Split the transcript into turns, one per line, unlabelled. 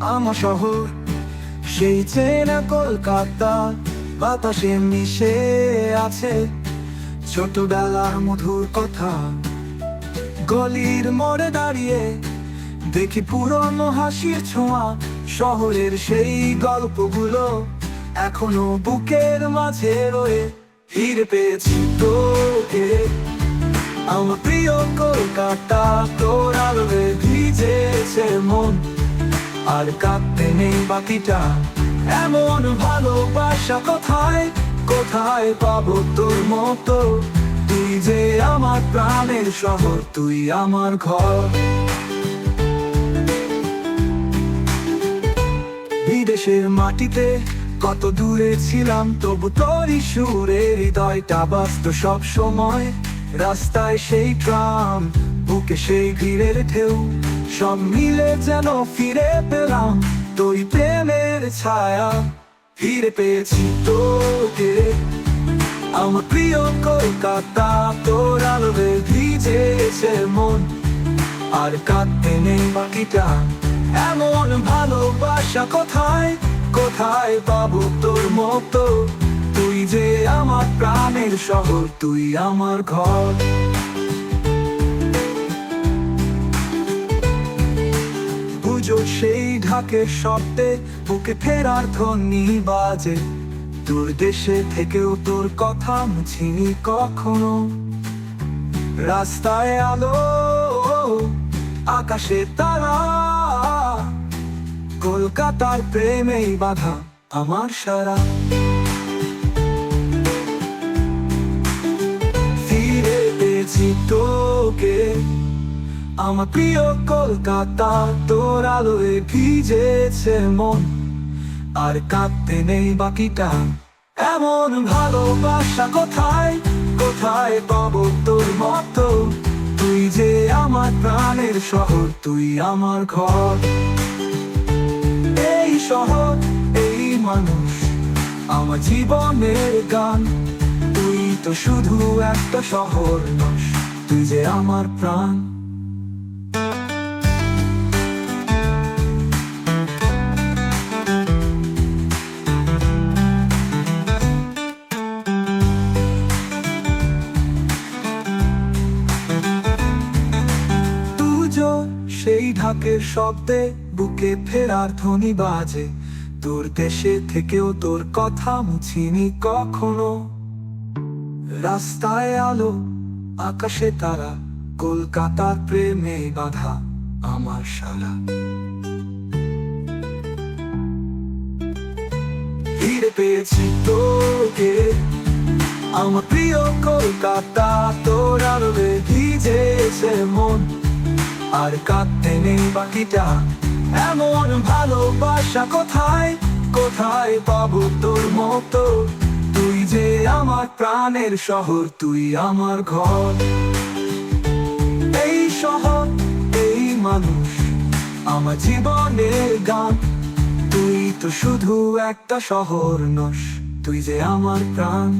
আমার শহর। সেই চেনা কলকাতা, বাতাসে মিশে আছে ছোটবেলার মধুর কথা। গলির মোড়ে দাঁড়িয়ে দেখি পুরনো হাসির ছোঁয়া। শহরের সেই গল্পগুলো এখনও বুকের মাঝে রয়ে। ফিরে পেয়েছি তোকে, আমার প্রিয় কলকাতা। আর কাঁদতে নেই বাকিটা। এমন ভালোবাসা কোথায়? কোথায় পাবো তোর মতো? তুই যে আমার প্রাণের শহর, তুই আমার ঘর। বিদেশের মাটিতে কত দূরে ছিলাম, তবু তোরই সুরে হৃদয়টা বাস্ত সব সময় রাস্তায় সেই ট্রাম বুকে সেই ভিড়ের ঢেউ, সব মিলে যেন ফিরে পেলাম। তোর প্রেমের ছায়া ফিরে পেয়েছি তোকে। আমার প্রিয় কলকাতা, তোর আলোবে ভিজেছে মন। আর কাঁদতে নেই বাকিটা, এমন ভালোবাসা কোথায়? কোথায় পাবো তোর মতো? তুই যে আমার প্রাণের শহর, তুই আমার ঘর। ঢাকের শব্দে, বুকে ফেরার ধ্বনি বাজে। তোর দেশে থেকেও তোর কথা মুছিনি কখনো। রাস্তায় আলো, আকাশে তারা। কলকাতার প্রেমেই বাধা আমার সারা। ফিরে পেয়েছি তোকে। আমার প্রিয় কলকাতা, তোর আলোয় ভিজেছে মন। আর কাঁদতে নেই বাকিটা, এমন ভালোবাসা কোথায়? কোথায় পাবো তোর মতো? তুই যে আমার প্রাণের শহর, তুই আমার ঘর। এই শহর, এই মানুষ, আমার জীবনের গান। তুই তো শুধু একটা শহর নস, তুই যে আমার প্রাণ। সেই ঢাকের শব্দে বুকে ফেরার ধ্বনি বাজে। তোর দেশে থেকেও তোর কথা মুছিনি কখনো। রাস্তায় আলো, আকাশে তারা, কলকাতার প্রেমে বাধা আমার সারা ফিরে পেয়েছি তোকে, আমার প্রিয় কলকাতা, তোর আলোবে ভিজেছে মন। আর কাঁদতে নেই বাকিটা। এমন ভালোবাসা কোথায়? কোথায় পাবো তোর মতো? তুই যে আমার প্রাণের শহর, তুই আমার ঘর। এই শহর, এই মানুষ, আমার জীবনের গান। তুই তো শুধু একটা শহর নস, তুই যে আমার প্রাণ।